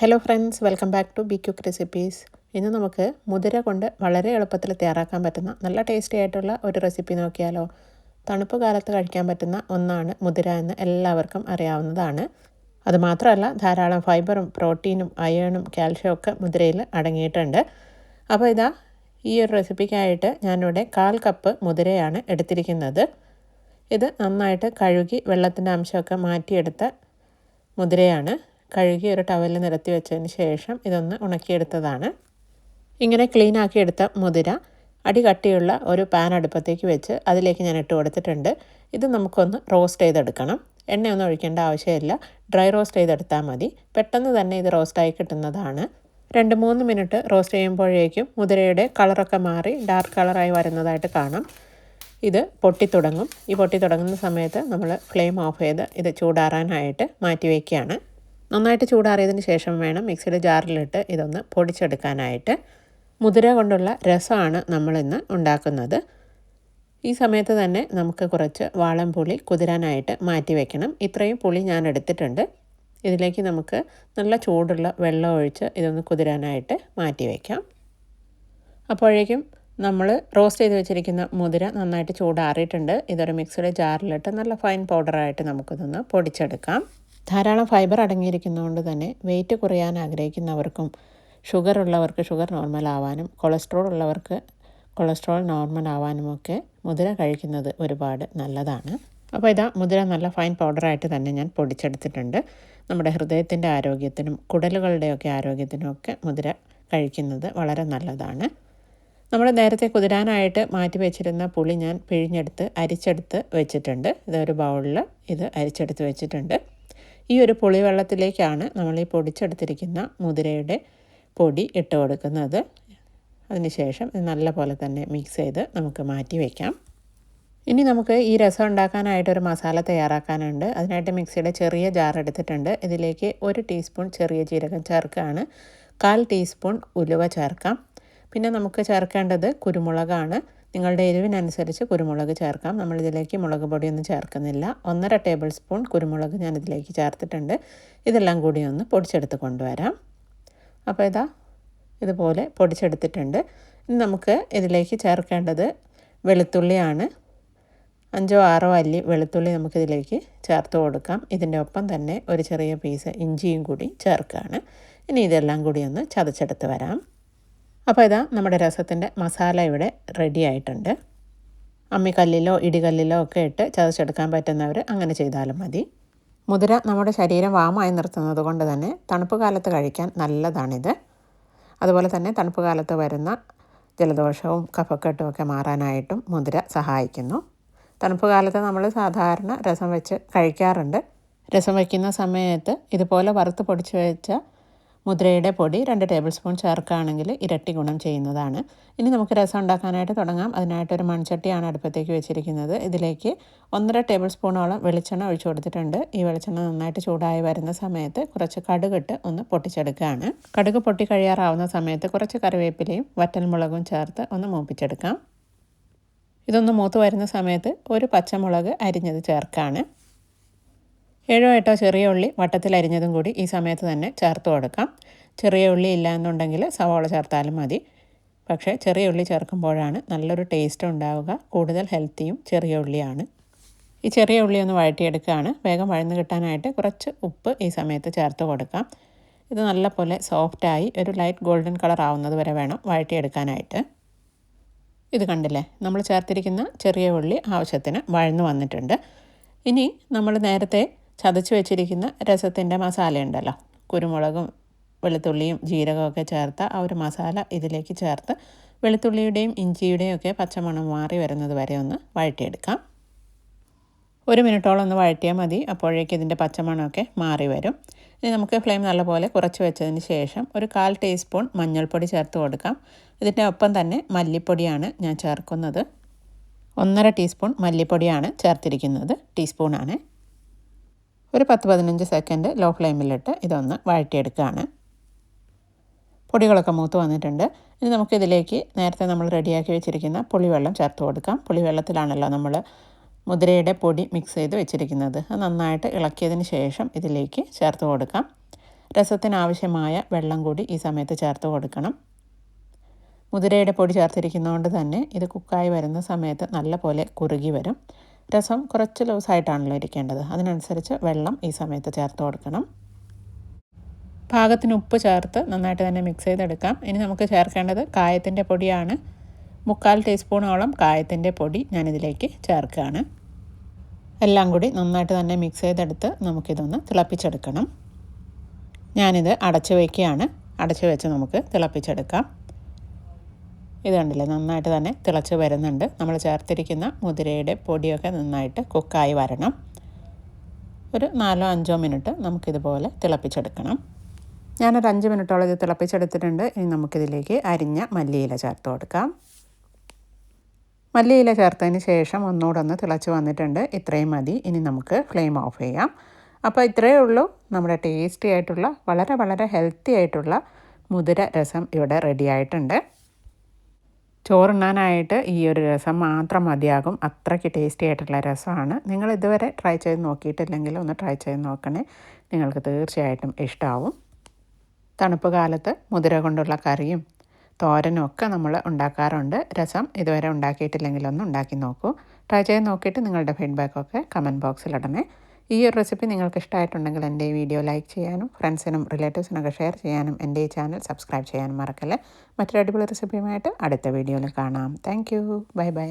Hello friends welcome back to be quick recipes ഇന്ന് നമുക്ക് മുതിര കൊണ്ട് വളരെ എളുപ്പത്തിൽ തയ്യാറാക്കാൻ പറ്റുന്ന നല്ല ടേസ്റ്റി ആയിട്ടുള്ള ഒരു റെസിപ്പി നോക്കിയാലോ. തണുപ്പ് കാലത്ത് കഴിക്കാൻ പറ്റുന്ന ഒന്നാണ് മുതിര എന്ന് എല്ലാവർക്കും അറിയാവുന്നതാണ്. അതുമാത്രമല്ല ധാരാളം ഫൈബറും പ്രോട്ടീനും അയേണും കാൽഷ്യം ഒക്കെ മുതിരയിൽ അടങ്ങിയിട്ടുണ്ട്. അപ്പോൾ ഇതാ ഈ ഒരു റെസിപ്പിക്കായിട്ട് ഞാനിവിടെ കാൽ കപ്പ് മുതിരയാണ് എടുത്തിരിക്കുന്നത്. ഇത് നന്നായിട്ട് കഴുകി വെള്ളത്തിന്റെ അംശമൊക്കെ മാറ്റിയെടുത്ത മുതിരയാണ്. കഴുകി ഒരു ടവലിൽ നിരത്തി വെച്ചതിന് ശേഷം ഇതൊന്ന് ഉണക്കിയെടുത്തതാണ്. ഇങ്ങനെ ക്ലീൻ ആക്കിയെടുത്ത മുതിര അടി കട്ടിയുള്ള ഒരു പാൻ അടുപ്പത്തേക്ക് വെച്ച് അതിലേക്ക് ഞാൻ ഇട്ട് കൊടുത്തിട്ടുണ്ട്. ഇത് നമുക്കൊന്ന് റോസ്റ്റ് ചെയ്തെടുക്കണം. എണ്ണയൊന്നും ഒഴിക്കേണ്ട ആവശ്യമില്ല. ഡ്രൈ റോസ്റ്റ് ചെയ്തെടുത്താൽ മതി. പെട്ടെന്ന് തന്നെ ഇത് റോസ്റ്റായി കിട്ടുന്നതാണ്. രണ്ട് മൂന്ന് മിനിറ്റ് റോസ്റ്റ് ചെയ്യുമ്പോഴേക്കും മുതിരയുടെ കളറൊക്കെ മാറി ഡാർക്ക് കളറായി വരുന്നതായിട്ട് കാണാം. ഇത് പൊട്ടിത്തുടങ്ങും. ഈ പൊട്ടി തുടങ്ങുന്ന സമയത്ത് നമ്മൾ ഫ്ലെയിം ഓഫ് ചെയ്ത് ഇത് ചൂടാറാനായിട്ട് മാറ്റി വയ്ക്കുകയാണ് നന്നായിട്ട് ചൂടാറിയതിന് ശേഷം വേണം മിക്സിയുടെ ജാറിലിട്ട് ഇതൊന്ന് പൊടിച്ചെടുക്കാനായിട്ട്. മുതിര കൊണ്ടുള്ള രസമാണ് നമ്മളിന്ന് ഉണ്ടാക്കുന്നത്. ഈ സമയത്ത് തന്നെ നമുക്ക് കുറച്ച് വാളം പുളി കുതിരാനായിട്ട് മാറ്റി വയ്ക്കണം ഇത്രയും പുളി ഞാൻ എടുത്തിട്ടുണ്ട്. ഇതിലേക്ക് നമുക്ക് നല്ല ചൂടുള്ള വെള്ളം ഒഴിച്ച് ഇതൊന്ന് കുതിരാനായിട്ട് മാറ്റി വയ്ക്കാം അപ്പോഴേക്കും നമ്മൾ റോസ്റ്റ് ചെയ്ത് വെച്ചിരിക്കുന്ന മുതിര നന്നായിട്ട് ചൂടാറിയിട്ടുണ്ട്. ഇതൊരു മിക്സിയുടെ ജാറിലിട്ട് നല്ല ഫൈൻ പൗഡറായിട്ട് നമുക്കിതൊന്ന് പൊടിച്ചെടുക്കാം. ധാരാളം ഫൈബർ അടങ്ങിയിരിക്കുന്നതുകൊണ്ട് തന്നെ വെയിറ്റ് കുറയാൻ ആഗ്രഹിക്കുന്നവർക്കും ഷുഗർ ഉള്ളവർക്ക് ഷുഗർ നോർമൽ ആവാനും കൊളസ്ട്രോൾ ഉള്ളവർക്ക് കൊളസ്ട്രോൾ നോർമൽ ആവാനുമൊക്കെ മുതിര കഴിക്കുന്നത് ഒരുപാട് നല്ലതാണ്. അപ്പോൾ ഇതാ മുതിര നല്ല ഫൈൻ പൗഡറായിട്ട് തന്നെ ഞാൻ പൊടിച്ചെടുത്തിട്ടുണ്ട്. നമ്മുടെ ഹൃദയത്തിന്റെ ആരോഗ്യത്തിനും കുടലുകളുടെയൊക്കെ ആരോഗ്യത്തിനും ഒക്കെ മുതിര കഴിക്കുന്നത് വളരെ നല്ലതാണ്. നമ്മൾ നേരത്തെ കുതിരാനായിട്ട് മാറ്റി വെച്ചിരുന്ന പുളി ഞാൻ പിഴിഞ്ഞെടുത്ത് അരിച്ചെടുത്ത് വെച്ചിട്ടുണ്ട്. ഇതൊരു ബൗളിൽ ഇത് അരിച്ചെടുത്ത് വെച്ചിട്ടുണ്ട്. ഈ ഒരു പുളിവെള്ളത്തിലേക്കാണ് നമ്മൾ ഈ പൊടിച്ചെടുത്തിരിക്കുന്ന മുതിരയുടെ പൊടി ഇട്ട് കൊടുക്കുന്നത്. അതിനുശേഷം നല്ല പോലെ തന്നെ മിക്സ് ചെയ്ത് നമുക്ക് മാറ്റി വയ്ക്കാം ഇനി നമുക്ക് ഈ രസം ഉണ്ടാക്കാനായിട്ടൊരു മസാല തയ്യാറാക്കാനുണ്ട്. അതിനായിട്ട് മിക്സിയുടെ ചെറിയ ജാർ എടുത്തിട്ടുണ്ട്. ഇതിലേക്ക് ഒരു ടീസ്പൂൺ ചെറിയ ജീരകം ചേർക്കുകയാണ് കാൽ ടീസ്പൂൺ ഉലുവ ചേർക്കാം. പിന്നെ നമുക്ക് ചേർക്കേണ്ടത് കുരുമുളകാണ്. നിങ്ങളുടെ എരിവിനനുസരിച്ച് കുരുമുളക് ചേർക്കാം. നമ്മളിതിലേക്ക് മുളക് പൊടിയൊന്നും ചേർക്കുന്നില്ല. ഒന്നര ടേബിൾ സ്പൂൺ കുരുമുളക് ഞാനിതിലേക്ക് ചേർത്തിട്ടുണ്ട്. ഇതെല്ലാം കൂടി ഒന്ന് പൊടിച്ചെടുത്ത് കൊണ്ടുവരാം. അപ്പോൾ ഇതാ ഇതുപോലെ പൊടിച്ചെടുത്തിട്ടുണ്ട്. ഇനി നമുക്ക് ഇതിലേക്ക് ചേർക്കേണ്ടത് വെളുത്തുള്ളിയാണ്. അഞ്ചോ ആറോ അല്ലി വെളുത്തുള്ളി നമുക്കിതിലേക്ക് ചേർത്ത് കൊടുക്കാം. ഇതിന്റെ ഒപ്പം തന്നെ ഒരു ചെറിയ പീസ് ഇഞ്ചിയും കൂടി ചേർക്കുകയാണ്. ഇനി ഇതെല്ലാം കൂടി ഒന്ന് ചതച്ചെടുത്ത് വരാം. അപ്പോൾ ഇതാ നമ്മുടെ രസത്തിന്റെ മസാല ഇവിടെ റെഡി ആയിട്ടുണ്ട്. അമ്മിക്കല്ലിലോ ഇടികല്ലിലോ ഒക്കെ ഇട്ട് ചതച്ചെടുക്കാൻ പറ്റുന്നവർ അങ്ങനെ ചെയ്താലും മതി. മുതിര നമ്മുടെ ശരീരം വാമായി നിർത്തുന്നത് കൊണ്ട് തന്നെ തണുപ്പ് കാലത്ത് കഴിക്കാൻ നല്ലതാണിത്. അതുപോലെ തന്നെ തണുപ്പ് കാലത്ത് വരുന്ന ജലദോഷവും കഫക്കെട്ടും ഒക്കെ മാറാനായിട്ടും മുതിര സഹായിക്കുന്നു. തണുപ്പ് കാലത്ത് നമ്മൾ സാധാരണ രസം വെച്ച് കഴിക്കാറുണ്ട്. രസം വയ്ക്കുന്ന സമയത്ത് ഇതുപോലെ വറുത്ത് പൊടിച്ച് വെച്ച മുദ്രയുടെ പൊടി രണ്ട് ടേബിൾ സ്പൂൺ ചേർക്കുകയാണെങ്കിൽ ഇരട്ടി ഗുണം ചെയ്യുന്നതാണ്. ഇനി നമുക്ക് രസം ഉണ്ടാക്കാനായിട്ട് തുടങ്ങാം. അതിനായിട്ട് അതിനായിട്ടൊരു മൺചട്ടിയാണ് അടുപ്പത്തേക്ക് വെച്ചിരിക്കുന്നത്. ഇതിലേക്ക് ഒന്നര ടേബിൾ സ്പൂണോളം വെളിച്ചെണ്ണ ഒഴിച്ചു കൊടുത്തിട്ടുണ്ട്. ഈ വെളിച്ചെണ്ണ നന്നായിട്ട് ചൂടായി വരുന്ന സമയത്ത് കുറച്ച് കടുകിട്ട് ഒന്ന് പൊട്ടിച്ചെടുക്കുകയാണ്. കടുക് പൊട്ടി കഴിയാറാവുന്ന സമയത്ത് കുറച്ച് കറിവേപ്പിലയും വറ്റൽമുളകും ചേർത്ത് ഒന്ന് മൂപ്പിച്ചെടുക്കാം. ഇതൊന്ന് മൂത്ത് വരുന്ന സമയത്ത് ഒരു പച്ചമുളക് അരിഞ്ഞത് ചേർക്കാണ്. ഏഴോ എട്ടോ ചെറിയ ഉള്ളി വട്ടത്തിൽ അരിഞ്ഞതും കൂടി ഈ സമയത്ത് തന്നെ ചേർത്ത് കൊടുക്കാം. ചെറിയ ഉള്ളി ഇല്ല എന്നുണ്ടെങ്കിൽ സവാള ചേർത്താലും മതി. പക്ഷേ ചെറിയ ഉള്ളി ചേർക്കുമ്പോഴാണ് നല്ലൊരു ടേസ്റ്റ് ഉണ്ടാവുക. കൂടുതൽ ഹെൽത്തിയും ചെറിയ ഉള്ളിയാണ്. ഈ ചെറിയ ഉള്ളി ഒന്ന് വഴറ്റിയെടുക്കുകയാണ്. വേഗം വഴന്ന് കിട്ടാനായിട്ട് കുറച്ച് ഉപ്പ് ഈ സമയത്ത് ചേർത്ത് കൊടുക്കാം. ഇത് നല്ലപോലെ സോഫ്റ്റായി ഒരു ലൈറ്റ് ഗോൾഡൻ കളർ ആവുന്നത് വരെ വേണം വഴറ്റിയെടുക്കാനായിട്ട്. ഇത് കണ്ടില്ലേ? നമ്മൾ ചേർത്തിരിക്കുന്ന ചെറിയ ഉള്ളി ആവശ്യത്തിന് വഴന്നു വന്നിട്ടുണ്ട്. ഇനി നമ്മൾ നേരത്തെ ചതച്ച് വെച്ചിരിക്കുന്ന രസത്തിന്റെ മസാല ഉണ്ടല്ലോ. കുരുമുളകും വെളുത്തുള്ളിയും ജീരകമൊക്കെ ചേർത്ത് ആ ഒരു മസാല ഇതിലേക്ക് ചേർത്ത് വെളുത്തുള്ളിയുടെയും ഇഞ്ചിയുടെയും ഒക്കെ പച്ചമണം മാറി വരുന്നത് വരെ ഒന്ന് വഴറ്റിയെടുക്കാം. ഒരു മിനിറ്റോളം ഒന്ന് വഴറ്റിയാൽ മതി. അപ്പോഴേക്ക് ഇതിന്റെ പച്ചമണമൊക്കെ മാറി വരും. ഇനി നമുക്ക് ഫ്ലെയിം നല്ലപോലെ കുറച്ച് വെച്ചതിന് ശേഷം ഒരു കാൽ ടീസ്പൂൺ മഞ്ഞൾപ്പൊടി ചേർത്ത് കൊടുക്കാം. ഇതിന്റെ ഒപ്പം തന്നെ മല്ലിപ്പൊടിയാണ് ഞാൻ ചേർക്കുന്നത്. ഒന്നര ടീസ്പൂൺ മല്ലിപ്പൊടിയാണ് ചേർത്തിരിക്കുന്നത്. ടീസ്പൂണാണ്. ഒരു പത്ത് പതിനഞ്ച് സെക്കൻഡ് ലോ ഫ്ലെയിമിലിട്ട് ഇതൊന്ന് വഴറ്റിയെടുക്കുകയാണ്. പൊടികളൊക്കെ മൂത്ത് വന്നിട്ടുണ്ട്. ഇനി നമുക്കിതിലേക്ക് നേരത്തെ നമ്മൾ റെഡിയാക്കി വെച്ചിരിക്കുന്ന പുളിവെള്ളം ചേർത്ത് കൊടുക്കാം. പുളിവെള്ളത്തിലാണല്ലോ നമ്മൾ മുതിരയുടെ പൊടി മിക്സ് ചെയ്ത് വെച്ചിരിക്കുന്നത്. അത് നന്നായിട്ട് ഇളക്കിയതിന് ശേഷം ഇതിലേക്ക് ചേർത്ത് കൊടുക്കാം. രസത്തിനാവശ്യമായ വെള്ളം കൂടി ഈ സമയത്ത് ചേർത്ത് കൊടുക്കണം. മുതിരയുടെ പൊടി ചേർത്തിരിക്കുന്നതുകൊണ്ട് തന്നെ ഇത് കുക്കായി വരുന്ന സമയത്ത് നല്ല പോലെ കുറുകി വരും. രസം കുറച്ച് ലൂസായിട്ടാണല്ലോ ഇരിക്കേണ്ടത്. അതിനനുസരിച്ച് വെള്ളം ഈ സമയത്ത് ചേർത്ത് കൊടുക്കണം. പാകത്തിന് ഉപ്പ് ചേർത്ത് നന്നായിട്ട് തന്നെ മിക്സ് ചെയ്തെടുക്കാം. ഇനി നമുക്ക് ചേർക്കേണ്ടത് കായത്തിന്റെ പൊടിയാണ്. മുക്കാൽ ടീസ്പൂണോളം കായത്തിന്റെ പൊടി ഞാനിതിലേക്ക് ചേർക്കുകയാണ്. എല്ലാം കൂടി നന്നായിട്ട് തന്നെ മിക്സ് ചെയ്തെടുത്ത് നമുക്കിതൊന്ന് തിളപ്പിച്ചെടുക്കണം. ഞാനിത് അടച്ചു വയ്ക്കുകയാണ്. അടച്ചു വെച്ച് നമുക്ക് തിളപ്പിച്ചെടുക്കാം. ഇത് കണ്ടില്ലേ? നന്നായിട്ട് തന്നെ തിളച്ച് വരുന്നുണ്ട്. നമ്മൾ ചേർത്തിരിക്കുന്ന മുതിരയുടെ പൊടിയൊക്കെ നന്നായിട്ട് കുക്കായി വരണം. ഒരു നാലോ അഞ്ചോ മിനിറ്റ് നമുക്കിതുപോലെ തിളപ്പിച്ചെടുക്കണം. ഞാനൊരു അഞ്ച് മിനിറ്റോളം ഇത് തിളപ്പിച്ചെടുത്തിട്ടുണ്ട്. ഇനി നമുക്കിതിലേക്ക് അരിഞ്ഞ മല്ലിയില ചേർത്ത് കൊടുക്കാം. മല്ലിയില ചേർത്തതിന് ശേഷം ഒന്നുകൂടെ ഒന്ന് തിളച്ച് വന്നിട്ടുണ്ട്. ഇത്രയും മതി. ഇനി നമുക്ക് ഫ്ലെയിം ഓഫ് ചെയ്യാം. അപ്പോൾ ഇത്രയേ ഉള്ളൂ. നമ്മുടെ ടേസ്റ്റി ആയിട്ടുള്ള വളരെ വളരെ ഹെൽത്തി ആയിട്ടുള്ള മുതിര രസം ഇവിടെ റെഡി ആയിട്ടുണ്ട്. ചോറുണ്ണാനായിട്ട് ഈ ഒരു രസം മാത്രം മതിയാകും. അത്രയ്ക്ക് ടേസ്റ്റി ആയിട്ടുള്ള രസമാണ്. നിങ്ങൾ ഇതുവരെ ട്രൈ ചെയ്ത് നോക്കിയിട്ടില്ലെങ്കിൽ ഒന്ന് ട്രൈ ചെയ്ത് നോക്കണേ. നിങ്ങൾക്ക് തീർച്ചയായിട്ടും ഇഷ്ടമാവും തണുപ്പ് കാലത്ത് മുതിര കൊണ്ടുള്ള കറിയും തോരനും ഒക്കെ നമ്മൾ ഉണ്ടാക്കാറുണ്ട്. രസം ഇതുവരെ ഉണ്ടാക്കിയിട്ടില്ലെങ്കിൽ ഒന്ന് ഉണ്ടാക്കി നോക്കൂ. ട്രൈ ചെയ്ത് നോക്കിയിട്ട് നിങ്ങളുടെ ഫീഡ്ബാക്കൊക്കെ കമന്റ് ബോക്സിൽ ഇടണേ. ഈ ഒരു റെസിപ്പി നിങ്ങൾക്ക് ഇഷ്ടമായിട്ടുണ്ടെങ്കിൽ എന്റെ ഈ വീഡിയോ ലൈക്ക് ചെയ്യാനും ഫ്രണ്ട്സിനും റിലേറ്റീവ്സിനൊക്കെ ഷെയർ ചെയ്യാനും എന്റെ ഈ ചാനൽ സബ്സ്ക്രൈബ് ചെയ്യാനും മറക്കല്ലേ. മറ്റൊരു അടിപൊളി റെസിപ്പിയുമായിട്ട് അടുത്ത വീഡിയോയിൽ കാണാം. Thank bye bye